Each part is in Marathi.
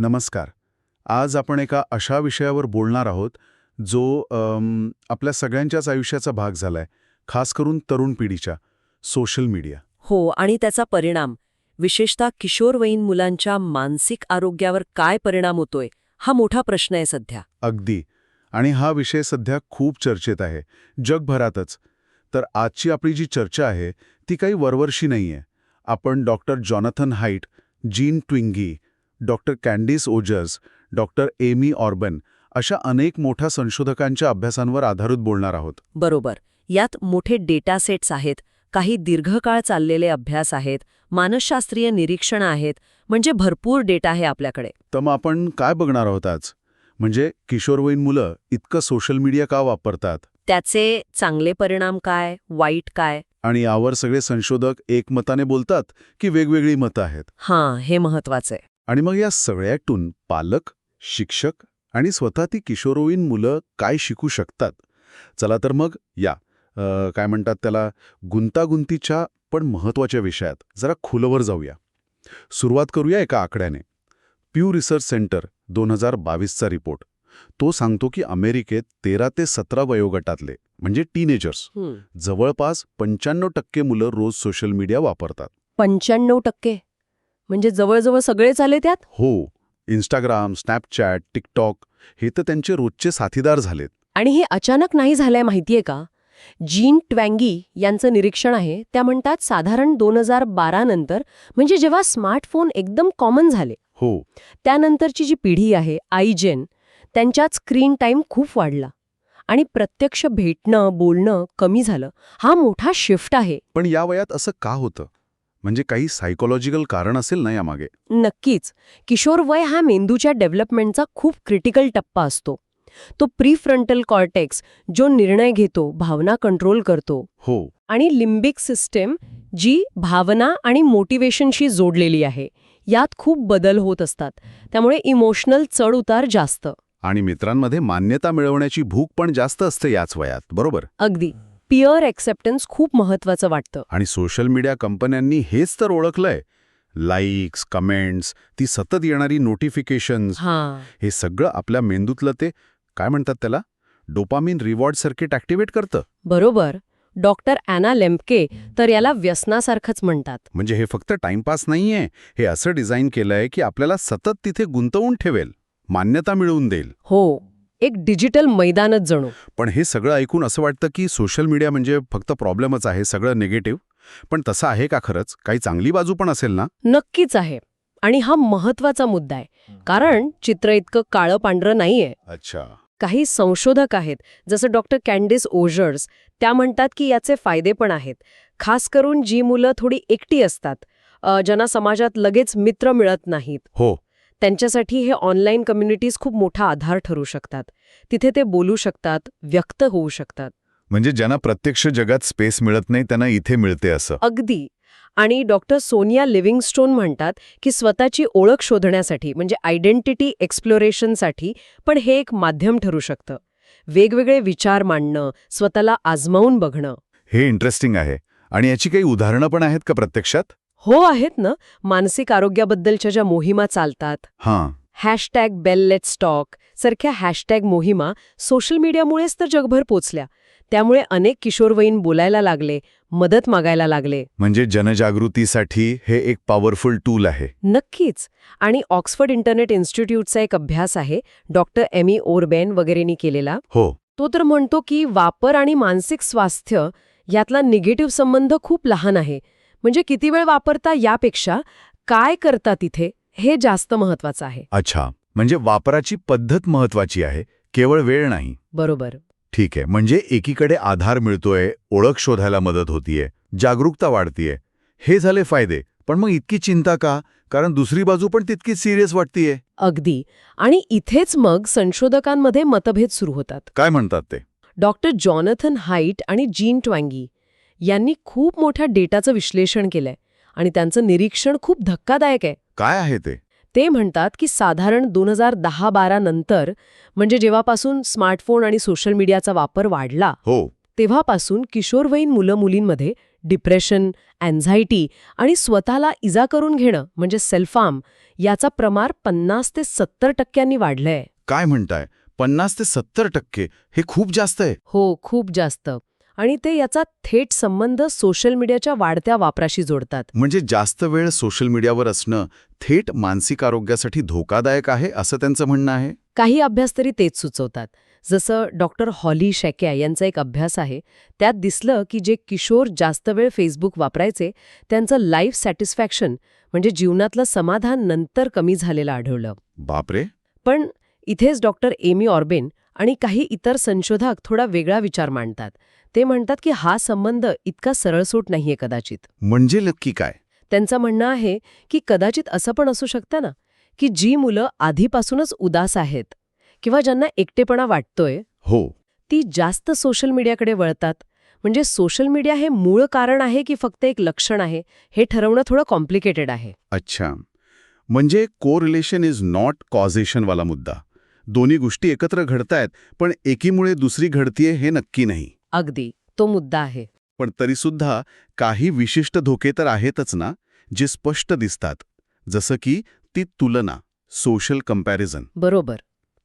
नमस्कार. आज आपण एका अशा विषयावर बोलणार आहोत जो आपल्या सगळ्यांच्याच आयुष्याचा भाग झालाय खास करून तरुण पिढीच्या सोशल मीडिया. हो आणि त्याचा परिणाम. विशेषतः किशोरवयीन मुलांच्या मानसिक आरोग्यावर काय परिणाम होतोय हा मोठा प्रश्न आहे सध्या. अगदी. आणि हा विषय सध्या खूप चर्चेत आहे जगभरातच. तर आजची आपली जी चर्चा आहे ती काही वरवरशी नाहीये. आपण doctor Jonathan Haidt Jean Twenge doctor Candice Odgers doctor Amy Orben अशा अनेक मोठ्या संशोधकांच्या अभ्यासांवर आधारित बोलणार आहोत. बरोबर. यात मोठे डेटा सेट्स आहेत काही दीर्घकाळ चाललेले अभ्यास आहेत मानसशास्त्रीय निरीक्षणं आहेत म्हणजे भरपूर डेटा आहे आपल्याकडे. तर मग आपण काय बघणार आहोत आज? म्हणजे किशोरवयीन मुलं इतकं सोशल मीडिया का वापरतात? त्याचे चांगले परिणाम काय वाईट काय? आणि यावर सगळे संशोधक एकमताने बोलतात की वेगवेगळी मतं आहेत? हां हे महत्वाचं आहे. आणि मग या सगळ्यातून पालक शिक्षक आणि स्वतः ती किशोरवयीन मुलं काय शिकू शकतात? चला तर मग या. काय म्हणतात त्याला? गुंतागुंतीच्या पण महत्त्वाच्या विषयात जरा खोलवर जाऊया. सुरुवात करूया एका आकड्याने. प्यू रिसर्च सेंटर दोन हजार बावीसचा रिपोर्ट. तो सांगतो की अमेरिकेत तेरा ते सतरा वयोगटातले म्हणजे टीनेजर्स जवळपास पंच्याण्णव टक्के मुलं रोज सोशल मीडिया वापरतात. पंच्याण्णव टक्के? म्हणजे जवळजवळ सगळेच आले त्यात? हो. इंस्टाग्राम स्नॅपचॅट टिकटॉक हे तर त्यांचे रोजचे साथीदार झालेत. आणि हे अचानक नाही झालंय माहितीये का? जीन ट्वँगी यांचं निरीक्षण आहे. त्या म्हणतात साधारण दोन हजार बारा नंतर म्हणजे जेव्हा स्मार्टफोन एकदम कॉमन झाले. हो. त्यानंतरची जी पिढी आहे आयजेन त्यांच्यात स्क्रीन टाईम खूप वाढला. आणि प्रत्यक्ष भेटणं बोलणं कमी झालं. हा मोठा शिफ्ट आहे. पण या वयात असं का होतं? म्हणजे काही सायकोलॉजिकल कारण असेल ना यामागे? नक्कीच. किशोर वय हा मेंदूच्या डेव्हलपमेंटचा खूप क्रिटिकल टप्पा असतो. तो प्रीफ्रंटल कॉर्टेक्स जो निर्णय घेतो भावना कंट्रोल करतो. हो. आणि लिम्बिक सिस्टीम जी भावना आणि मोटिवेशनशी जोडलेली आहे. यात खूप बदल होत असतात. त्यामुळे इमोशनल चढ उतार जास्त. आणि मित्रांमध्ये मान्यता मिळवण्याची भूक पण जास्त असते याच वयात बरोबर? अगदी. पिअर एक्सेप्टन्स खूप महत्वाचं वाटतं. आणि सोशल मीडिया कंपन्यांनी हेच तर ओळखलंय. लाईक्स कमेंट्स ती सतत येणारी नोटिफिकेशन्स हां. हे सगळं आपल्या मेंदूतलं ते काय म्हणतात त्याला? डोपामिन रिवॉर्ड सर्किट ॲक्टिवेट करतं. बरोबर. डॉक्टर अॅना लेम्पके तर याला व्यसनासारखंच म्हणतात. म्हणजे हे फक्त टाइमपास नाहीये. हे असं डिझाईन केलंय की आपल्याला सतत तिथे गुंतवून ठेवेल. मान्यता मिळवून देईल. हो. एक डिजिटल मैदानच जणू. पण हे सगळं ऐकून असं वाटतं की सोशल मीडिया म्हणजे फक्त प्रॉब्लेमच आहे सगळं निगेटिव्ह. पण तसं आहे का खरंच? काही चांगली बाजू पण असेल ना? नक्कीच आहे. आणि हा महत्त्वाचा मुद्दा आहे. कारण चित्र इतकं काळं पांढरं नाहीये. अच्छा. काही संशोधक आहेत जसं डॉक्टर कॅन्डिस ओजर्स त्या म्हणतात की याचे फायदे पण आहेत. खास करून जी मुलं थोडी एकटी असतात ज्यांना समाजात लगेच मित्र मिळत नाहीत. हो. त्यांच्यासाठी हे ऑनलाईन कम्युनिटीज खूप मोठा आधार ठरू शकतात. तिथे ते बोलू शकतात व्यक्त होऊ शकतात. म्हणजे ज्यांना प्रत्यक्ष जगात स्पेस मिळत नाही त्यांना इथे मिळते असं. अगदी. आणि डॉक्टर सोनिया लिव्हिंगस्टोन म्हणतात की स्वतःची ओळख शोधण्यासाठी म्हणजे आयडेंटिटी एक्सप्लोरेशनसाठी पण हे एक माध्यम ठरू शकतं. वेगवेगळे विचार मांडणं स्वतःला आजमावून बघणं. हे इंटरेस्टिंग आहे. आणि याची काही उदाहरणं पण आहेत का प्रत्यक्षात? हो आहेत ना? मानसिक आरोग्याबद्दलच्या ज्या मोहिमा चालतात. हां. हॅशटॅग बेल लेट स्टॉक सारख्या हॅशटॅग मोहिमा सोशल मीडियामुळेच तर जगभर पोचल्या. त्यामुळे अनेक किशोरवयीन बोलायला लागले मदत मागायला लागले. म्हणजे जनजागृतीसाठी हे एक पॉवरफुल टूल आहे. नक्कीच. आणि ऑक्सफर्ड इंटरनेट इन्स्टिट्यूटचा एक अभ्यास आहे डॉक्टर एमी ओरबेन वगैरेंनी केलेला. हो. तो तर म्हणतो की वापर आणि मानसिक स्वास्थ्य यातला निगेटिव्ह संबंध खूप लहान आहे. म्हणजे किती वेळ वापरता यापेक्षा काय करता तिथे हे जास्त महत्वाचं आहे. अच्छा म्हणजे वापराची पद्धत महत्वाची आहे केवळ वेळ नाही. बरोबर. ठीक आहे म्हणजे एकीकडे आधार मिळतोय ओळख शोधायला मदत होतीये जागरूकता वाढतीये. हे झाले फायदे पण मग इतकी चिंता का? कारण दुसरी बाजू पण तितकीच सिरियस वाटतीये. अगदी. आणि इथेच मग संशोधकांमध्ये मतभेद सुरू होतात. काय म्हणतात ते? डॉक्टर जॉनथन हाईट आणि जीन ट्वँगी यांनी खूप मोठ्या डेटाचं विश्लेषण केलंय आणि त्यांचं निरीक्षण खूप धक्कादायक आहे. काय आहे ते? ते म्हणतात की साधारण दोन हजार दहा बारा नंतर म्हणजे जेव्हापासून स्मार्टफोन आणि सोशल मीडियाचा वापर वाढला हो. तेव्हापासून किशोरवयीन मुलं मुलींमध्ये डिप्रेशन अँझायटी आणि स्वतःला इजा करून घेणं म्हणजे सेल्फार्म याचा प्रमार पन्नास ते सत्तर टक्क्यांनी वाढलंय. काय म्हणताय? पन्नास ते सत्तर टक्के? हे खूप जास्त आहे. हो खूप जास्त. आणि ते याचा थेट संबंध सोशल मीडियाच्या वाढत्या वापराशी जोडतात. म्हणजे जास्त वेळ सोशल मीडियावर असणं थेट मानसिक आरोग्यासाठी धोकादायक आहे असं त्यांचं म्हणणं आहे? काही अभ्यास तरी तेच सुचवतात. जसं डॉक्टर हॉली शॅक्या यांचा एक अभ्यास आहे. त्यात दिसलं की जे किशोर जास्त वेळ फेसबुक वापरायचे त्यांचं लाईफ सॅटिस्फॅक्शन म्हणजे जीवनातलं समाधान नंतर कमी झालेलं आढळलं. बापरे! पण इथेच डॉक्टर एमी ऑर्बेन आणि काही इतर संशोधक थोडा वेगळा विचार मांडतात. ते म्हणतात की हा संबंध इतका सरळसूट नाहीये कदाचित. म्हणजे नक्की काय? त्यांचं म्हणणं आहे की कदाचित असं पण असू शकतं ना की जी मुलं आधीपासूनच उदास आहेत किंवा ज्यांना एकटेपणा वाटतोय हो. ती जास्त सोशल मीडियाकडे वळतात. म्हणजे सोशल मीडिया हे मूळ कारण आहे की फक्त एक लक्षण आहे हे ठरवणं थोडं कॉम्प्लिकेटेड आहे. अच्छा. म्हणजे को रिलेशन इज नॉट कॉझेशनवाला मुद्दा. दोन्ही गोष्टी एकत्र घडतायत पण एकीमुळे दुसरी घडतीये हे नक्की नाही. अगदी तो मुद्दा आहे. पण तरीसुद्धा काही विशिष्ट धोके तर आहेतच ना जे स्पष्ट दिसतात. जसं की ती तुलना सोशल कंपॅरिझन बरोबर.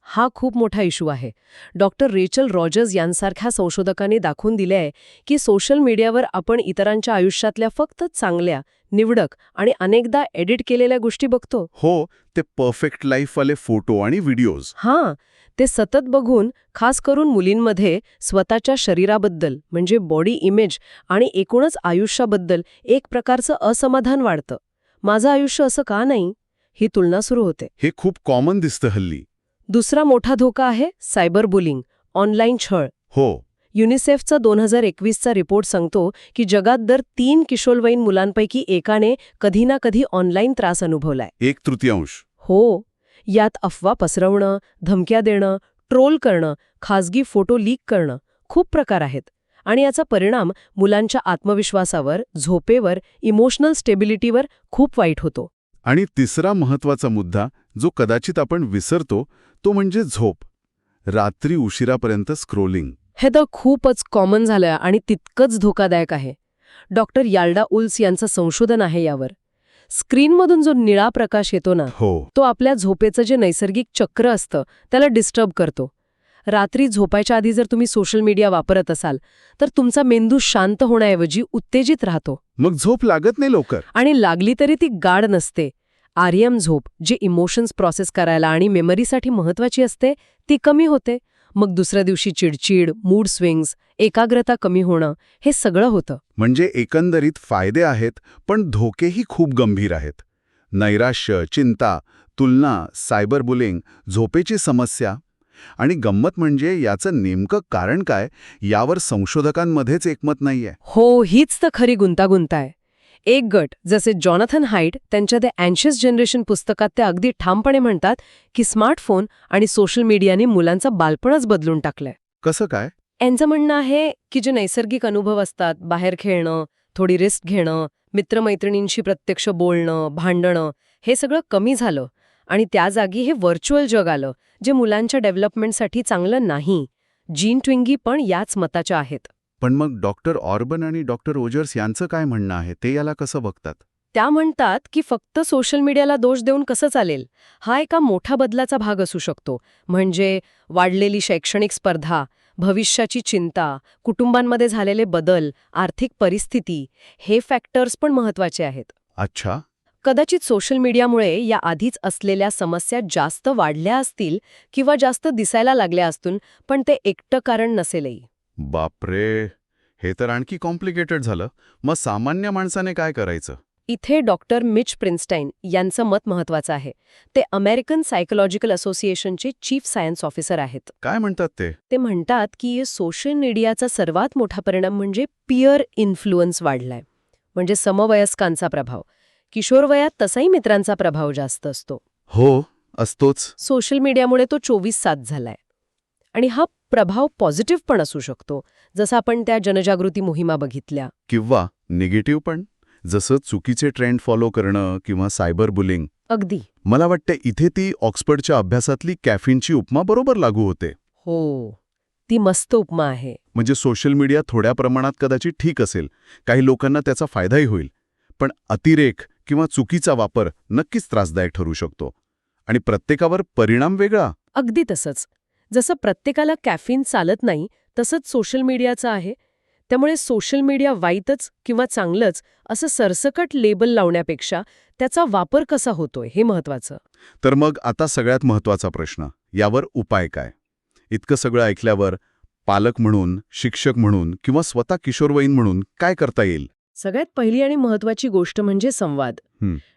हा खूप मोठा इशू आहे. डॉक्टर रेचल रॉजर्स यांसारख्या संशोधकांनी दाखवून दिले आहे की सोशल मीडियावर आपण इतरांच्या आयुष्यातल्या फक्त चांगल्या निवडक आणि अनेकदा एडिट केलेल्या गोष्टी बघतो. हो ते परफेक्ट लाईफवाले फोटो आणि व्हिडिओज. हां ते सतत बघून खास करून मुलींमध्ये स्वतःच्या शरीराबद्दल म्हणजे बॉडी इमेज आणि एकूणच आयुष्याबद्दल एक प्रकारचं असमाधान वाढतं. माझं आयुष्य असं का नाही? ही तुलना सुरू होते. हे खूप कॉमन दिसतं हल्ली. दुसरा मोठा धोका आहे सायबर बुलिंग ऑनलाईन छळ. हो. युनिसेफचा दोन हजार एकवीसचा रिपोर्ट सांगतो की जगात दर तीन किशोरवयीन मुलांपैकी एकाने कधी ना कधी ऑनलाईन त्रास अनुभवलाय. एक तृतीयांश. हो. यात अफवा पसरवणं धमक्या देणं ट्रोल करणं खाजगी फोटो लीक करणं खूप प्रकार आहेत आणि याचा परिणाम मुलांच्या आत्मविश्वासावर झोपेवर इमोशनल स्टेबिलिटीवर खूप वाईट होतो. आणि तिसरा महत्त्वाचा मुद्दा जो कदाचित आपण विसरतो तो म्हणजे झोप. रात्री उशिरापर्यंत स्क्रोलिंग. हे तर खूपच कॉमन झालंय आणि तितकंच धोकादायक आहे. डॉक्टर याल्डा उल्स यांचं संशोधन आहे यावर. स्क्रीनमधून जो निळा प्रकाश येतो ना हो. तो आपल्या झोपेचं जे नैसर्गिक चक्र असतं त्याला डिस्टर्ब करतो. रात्री झोपायच्या आधी जर तुम्ही सोशल मीडिया वापरत असाल तर तुमचा मेंदू शांत होण्याऐवजी उत्तेजित राहतो. मग झोप लागत नाही लवकर. आणि लागली तरी ती गाढ नसते. आर्यम झोप जे इमोशन्स प्रोसेस करायला आणि मेमरीसाठी महत्वाची असते ती कमी होते. मग दुसऱ्या दिवशी चिडचिड मूड स्विंग्स एकाग्रता कमी होणं हे सगळं होतं. म्हणजे एकंदरीत फायदे आहेत पण धोकेही खूप गंभीर आहेत. नैराश्य चिंता तुलना सायबर बुलिंग झोपेची समस्या आणि गंमत म्हणजे याचं नेमकं कारण काय यावर संशोधकांमध्येच एकमत नाहीये. हो हीच तर खरी गुंतागुंत आहे. एक गट जसे जॉनथन हाईट त्यांच्या द अँशियस जनरेशन पुस्तकात ते अगदी ठामपणे म्हणतात की स्मार्टफोन आणि सोशल मीडियाने मुलांचं बालपणच बदलून टाकलंय. कसं काय? यांचं म्हणणं आहे की जे नैसर्गिक अनुभव असतात बाहेर खेळणं थोडी रिस्क घेणं मित्रमैत्रिणींशी प्रत्यक्ष बोलणं भांडणं हे सगळं कमी झालं आणि त्या जागी हे व्हर्च्युअल जग आलं जे मुलांच्या डेव्हलपमेंटसाठी चांगलं नाही. जीन ट्विंगी पण याच मताच्या आहेत. पण मग डॉक्टर ऑर्बन आणि डॉक्टर ओजर्स यांचं काय म्हणणं आहे? ते याला कसं बघतात? त्या म्हणतात की फक्त सोशल मीडियाला दोष देऊन कसं चालेल? हा एका मोठा बदलाचा भाग असू शकतो. म्हणजे वाढलेली शैक्षणिक स्पर्धा भविष्याची चिंता कुटुंबांमध्ये झालेले बदल आर्थिक परिस्थिती हे फॅक्टर्स पण महत्त्वाचे आहेत. अच्छा. कदाचित सोशल मीडियामुळे या आधीच असलेल्या समस्या जास्त वाढल्या असतील किंवा जास्त दिसायला लागल्या असतील पण ते एकटं कारण नसेलही. बापरे हे तर आणखी कॉम्प्लिकेटेड झालं. मग सामान्य माणसाने काय करायचं? इथे डॉक्टर मिच प्रिन्स्टाईन यांचं मत महत्वाचं आहे. ते अमेरिकन सायकोलॉजिकल असोसिएशनचे चीफ सायन्स ऑफिसर आहेत. काय म्हणतात ते? ते म्हणतात की सोशल मीडियाचा सर्वात मोठा परिणाम म्हणजे पियर इन्फ्लुअन्स वाढलाय. म्हणजे समवयस्कांचा प्रभाव. किशोरवयात तसाही मित्रांचा प्रभाव जास्त असतो. हो असतोच. सोशल मीडियामुळे तो चोवीस सात झालाय. आणि हा प्रभाव पॉझिटिव्ह पण असू शकतो. जसं आपण त्या जनजागृती मोहिमा बघितल्या. किंवा निगेटिव्ह पण. जसं चुकीचे ट्रेंड फॉलो करणं किंवा सायबर बुलिंग अगदी. मला वाटतं इथे ती ऑक्सफर्डच्या अभ्यासातली कॅफिनची उपमा बरोबर लागू होते. हो. ती मस्त उपमा आहे. म्हणजे सोशल मीडिया थोड्या प्रमाणात कदाचित ठीक असेल. काही लोकांना त्याचा फायदाही होईल. पण अतिरेक किंवा चुकीचा वापर नक्कीच त्रासदायक ठरू शकतो. आणि प्रत्येकावर परिणाम वेगळा. अगदी तसंच. जसं प्रत्येकाला कॅफीन चालत नाही तसंच सोशल मीडियाचं आहे. त्यामुळे सोशल मीडिया वाईटच किंवा चांगलंच असं सरसकट लेबल लावण्यापेक्षा त्याचा वापर कसा होतोय हे महत्वाचं तर मग आता सगळ्यात महत्त्वाचा प्रश्न यावर उपाय काय? इतकं सगळं ऐकल्यावर पालक म्हणून शिक्षक म्हणून किंवा स्वतः किशोरवयीन म्हणून काय करता येईल? सगळ्यात पहिली आणि महत्वाची गोष्ट म्हणजे संवाद.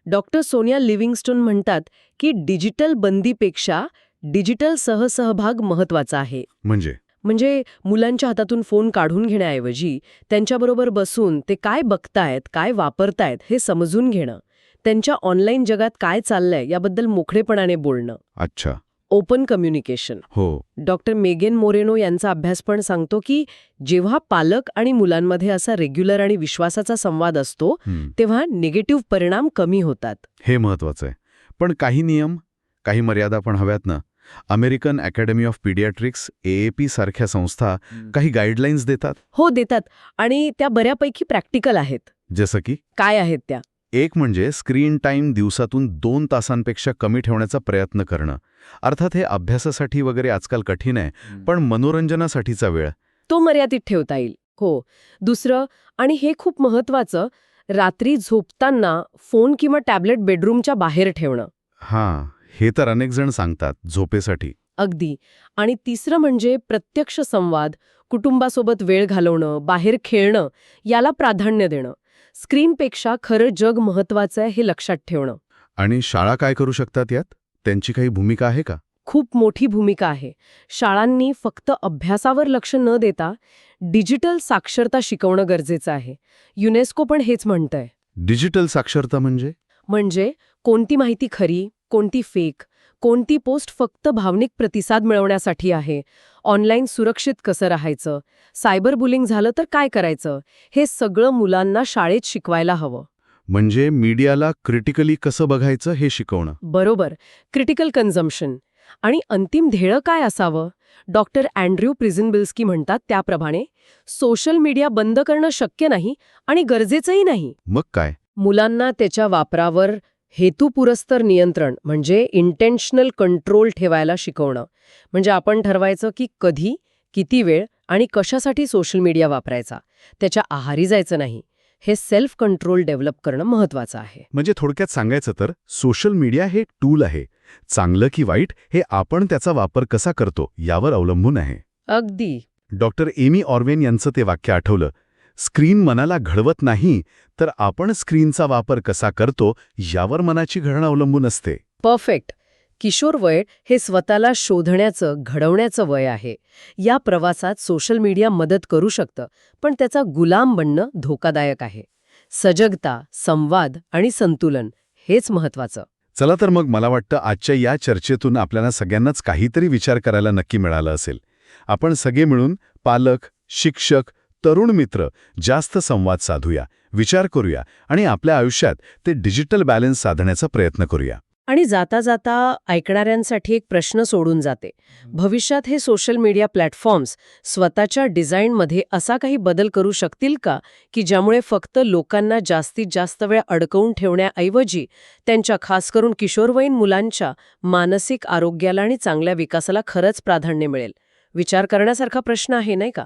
डॉक्टर सोनिया लिव्हिंगस्टोन म्हणतात की डिजिटल बंदीपेक्षा डिजिटल सहसहभाग महत्त्वाचा आहे. म्हणजे? म्हणजे मुलांच्या हातातून फोन काढून घेण्याऐवजी त्यांच्याबरोबर बसून ते काय बघतायत काय वापरतायत हे समजून घेणं त्यांच्या ऑनलाईन जगात काय चाललंय याबद्दल मोकळेपणाने बोलणं. अच्छा. Open communication. हो. डॉक्टर मेगेन मोरेनो यांचा अभ्यास पण सांगतो की जेव्हा पालक आणि मुलांमध्ये असा रेग्युलर आणि विश्वासाचा संवाद असतो. तेव्हा निगेटिव्ह परिणाम कमी होतात. हे महत्वाचं आहे. पण काही नियम काही मर्यादा पण हव्यात ना? American Academy of Pediatrics AAP सारख्या संस्था काही गाईडलाईन्स देतात? हो देतात. आणि त्या बऱ्यापैकी प्रॅक्टिकल आहेत. जसं की? काय आहेत त्या? एक म्हणजे स्क्रीन टाईम दिवसातून दोन तासांपेक्षा कमी ठेवण्याचा प्रयत्न करणं. अर्थात हे अभ्यासासाठी वगैरे आजकाल कठीण आहे पण मनोरंजनासाठीचा वेळ. तो मर्यादित ठेवता येईल. हो. दुसरं आणि हे खूप महत्वाचं रात्री झोपताना फोन किंवा टॅबलेट बेडरूमच्या बाहेर ठेवणं. हां. हे तर अनेक जण सांगतात झोपेसाठी. अगदी. आणि तिसरं म्हणजे प्रत्यक्ष संवाद कुटुंबासोबत वेळ घालवणं बाहेर खेळणं याला प्राधान्य देणं. स्क्रीनपेक्षा खरं जग महत्वाचं आहे हे लक्षात ठेवणं. आणि शाळा काय करू शकतात यात? त्यांची काही भूमिका आहे का? खूप मोठी भूमिका आहे. शाळांनी फक्त अभ्यासावर लक्ष न देता डिजिटल साक्षरता शिकवणं गरजेचं आहे. युनेस्को पण हेच म्हणतंय. डिजिटल साक्षरता म्हणजे? म्हणजे कोणती माहिती खरी कोणती फेक कोणती पोस्ट फक्त भावनिक प्रतिसाद मिळवण्यासाठी आहे? ऑनलाईन सुरक्षित कसं राहायचं? सायबर बुलिंग झालं तर काय करायचं? हे सगळं मुलांना शाळेत शिकवायला हवं. म्हणजे मीडियाला क्रिटिकली कसं बघायचं हे शिकवणं? बरोबर. Critical consumption. आणि अंतिम ध्येय काय असावं? डॉक्टर अँड्र्यू प्रिझनबिल्स्की म्हणतात त्याप्रमाणे सोशल मीडिया बंद करणं शक्य नाही आणि गरजेचंही नाही. मग काय? मुलांना त्याच्या वापरावर हेतुपुरस्तर नियंत्रण म्हणजे इंटेन्शनल कंट्रोल ठेवायला शिकवणं. म्हणजे आपण ठरवायचं की कधी किती वेळ आणि कशासाठी सोशल मीडिया वापरायचा. त्याच्या आहारी जायचं नाही. हे सेल्फ कंट्रोल डेव्हलप करणं महत्वाचं आहे. म्हणजे थोडक्यात सांगायचं तर सोशल मीडिया हे टूल आहे. चांगलं की वाईट हे आपण त्याचा वापर कसा करतो यावर अवलंबून आहे. अगदी. डॉक्टर एमी ऑर्वेन यांचं ते वाक्य आठवलं स्क्रीन मनाला घडवत नाही तर आपण स्क्रीनचा वापर कसा करतो यावर मनाची घडण अवलंबून असते. परफेक्ट. किशोर वय हे स्वतःला शोधण्याचं घडवण्याचं वय आहे. या प्रवासात सोशल मीडिया मदत करू शकतं पण त्याचा गुलाम बनणं धोकादायक आहे. सजगता संवाद आणि संतुलन हेच महत्वाचं चला तर मग मला वाटतं आजच्या या चर्चेतून आपल्याला सगळ्यांनाच काहीतरी विचार करायला नक्की मिळालं असेल. आपण सगळे मिळून पालक शिक्षक तरुण मित्र जास्त संवाद साधूया विचार करूया आणि आपल्या आयुष्यात ते डिजिटल बॅलन्स साधण्याचा प्रयत्न करूया. आणि जाता जाता ऐकणाऱ्यांसाठी एक प्रश्न सोडून जाते. भविष्यात हे सोशल मीडिया प्लॅटफॉर्म्स स्वतःच्या डिझाईनमध्ये असा काही बदल करू शकतील का? की ज्यामुळे फक्त लोकांना जास्तीत जास्त वेळ अडकवून ठेवण्याऐवजी त्यांच्या खास करून किशोरवयीन मुलांच्या मानसिक आरोग्याला आणि चांगल्या विकासाला खरंच प्राधान्य मिळेल? विचार करण्यासारखा प्रश्न आहे नाही का?